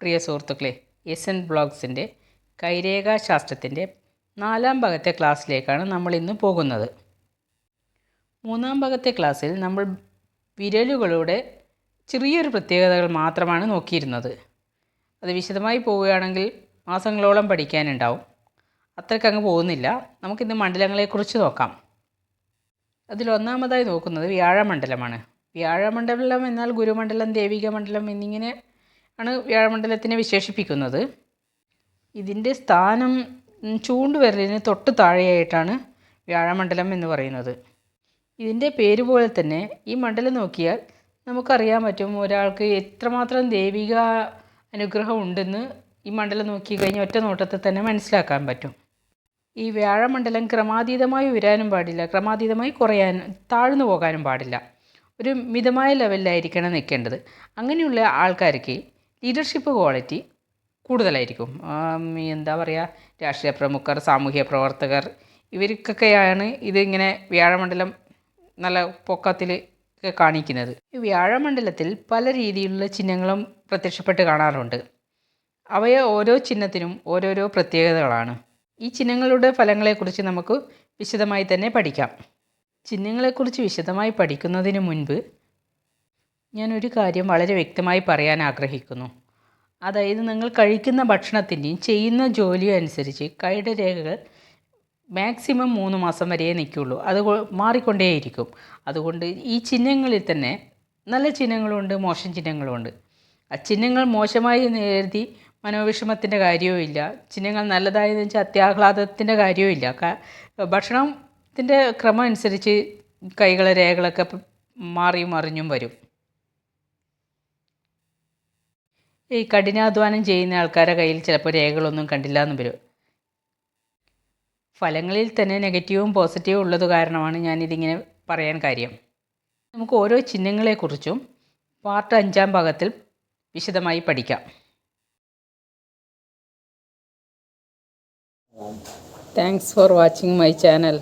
പ്രിയ സുഹൃത്തുക്കളെ S N ബ്ലോഗ്സിന്റെ കൈരേഖാശാസ്ത്രത്തിന്റെ നാലാം ഭാഗത്തെ ക്ലാസ്സിലേക്കാണ് നമ്മൾ ഇന്ന് പോകുന്നത്. മൂന്നാം ഭാഗത്തെ ക്ലാസ്സിൽ നമ്മൾ വിരലുകളുടെ ചെറിയൊരു പ്രത്യേകതകൾ മാത്രമാണ് നോക്കിയിരുന്നത്. അത് വിശദമായി പോവുകയാണെങ്കിൽ മാസങ്ങളോളം പഠിക്കാനുണ്ടാവും. അത്രയ്ക്കങ്ങ് പോകുന്നില്ല. നമുക്കിന്ന് മണ്ഡലങ്ങളെക്കുറിച്ച് നോക്കാം. അതിലൊന്നാമതായി നോക്കുന്നത് വ്യാഴമണ്ഡലമാണ്. വ്യാഴമണ്ഡലം എന്നാൽ ഗുരുമണ്ഡലം ദേവിക മണ്ഡലം എന്നിങ്ങനെ ആണ് വ്യാഴമണ്ഡലത്തിനെ വിശേഷിപ്പിക്കുന്നത്. ഇതിന്റെ സ്ഥാനം ചൂണ്ടുവിരലിന് തൊട്ട് താഴെയായിട്ടാണ് വ്യാഴമണ്ഡലം എന്ന് പറയുന്നത്. ഇതിന്റെ പേര് പോലെ തന്നെ ഈ മണ്ഡലം നോക്കിയാൽ നമുക്കറിയാൻ പറ്റും ഒരാൾക്ക് എത്രമാത്രം ദൈവിക അനുഗ്രഹം ഉണ്ടെന്ന് ഈ മണ്ഡലം നോക്കി കഴിഞ്ഞാൽ ഒറ്റ നോട്ടത്തിൽ തന്നെ മനസ്സിലാക്കാൻ പറ്റും. ഈ വ്യാഴമണ്ഡലം ക്രമാതീതമായി ഉയരാനും പാടില്ല ക്രമാതീതമായി കുറയാൻ താഴ്ന്നു പോകാനും പാടില്ല. ഒരു മിതമായ ലെവലിലായിരിക്കണം നിൽക്കേണ്ടത്. അങ്ങനെയുള്ള ആൾക്കാർക്ക് ലീഡർഷിപ്പ് ക്വാളിറ്റി കൂടുതലായിരിക്കും. എന്താ പറയുക രാഷ്ട്രീയ പ്രമുഖർ സാമൂഹ്യ പ്രവർത്തകർ ഇവർക്കൊക്കെയാണ് ഇതിങ്ങനെ വ്യാഴമണ്ഡലം നല്ല പൊക്കത്തിൽ കാണിക്കുന്നത്. ഈ വ്യാഴമണ്ഡലത്തിൽ പല രീതിയിലുള്ള ചിഹ്നങ്ങളും പ്രത്യക്ഷപ്പെട്ട് കാണാറുണ്ട്. അവയെ ഓരോ ചിഹ്നത്തിനും ഓരോരോ പ്രത്യേകതകളാണ്. ഈ ചിഹ്നങ്ങളുടെ ഫലങ്ങളെക്കുറിച്ച് നമുക്ക് വിശദമായി തന്നെ പഠിക്കാം. ചിഹ്നങ്ങളെക്കുറിച്ച് വിശദമായി പഠിക്കുന്നതിന് മുൻപ് ഞാനൊരു കാര്യം വളരെ വ്യക്തമായി പറയാൻ ആഗ്രഹിക്കുന്നു. അതായത് നിങ്ങൾ കഴിക്കുന്ന ഭക്ഷണത്തിന്റെയും ചെയ്യുന്ന ജോലിയും അനുസരിച്ച് കൈയുടെ രേഖകൾ മാക്സിമം മൂന്ന് മാസം വരെയേ നിൽക്കുള്ളൂ. അത് മാറിക്കൊണ്ടേയിരിക്കും. അതുകൊണ്ട് ഈ ചിഹ്നങ്ങളിൽ തന്നെ നല്ല ചിഹ്നങ്ങളുണ്ട് മോശം ചിഹ്നങ്ങളുമുണ്ട് ആ ചിഹ്നങ്ങൾ മോശമായി എഴുതി മനോവിഷമത്തിന്റെ കാര്യവും ഇല്ല. ചിഹ്നങ്ങൾ നല്ലതായെന്ന് വെച്ചാൽ അത്യാഹ്ലാദത്തിന്റെ കാര്യവും ഇല്ല. ക- ഭക്ഷണത്തിന്റെ ക്രമം അനുസരിച്ച് കൈകളെ രേഖകളൊക്കെ മാറിയും മറിഞ്ഞും വരും. ഈ കഠിനാധ്വാനം ചെയ്യുന്ന ആൾക്കാരുടെ കയ്യിൽ ചിലപ്പോൾ രേഖകളൊന്നും കണ്ടില്ല എന്ന് വരും. ഫലങ്ങളിൽ തന്നെ നെഗറ്റീവും പോസിറ്റീവും ഉള്ളത് കാരണമാണ് ഞാനിതിങ്ങനെ പറയാൻ കാര്യം. നമുക്ക് ഓരോ ചിഹ്നങ്ങളെക്കുറിച്ചും പാർട്ട് അഞ്ചാം ഭാഗത്തിൽ വിശദമായി പഠിക്കാം. Thanks for watching my channel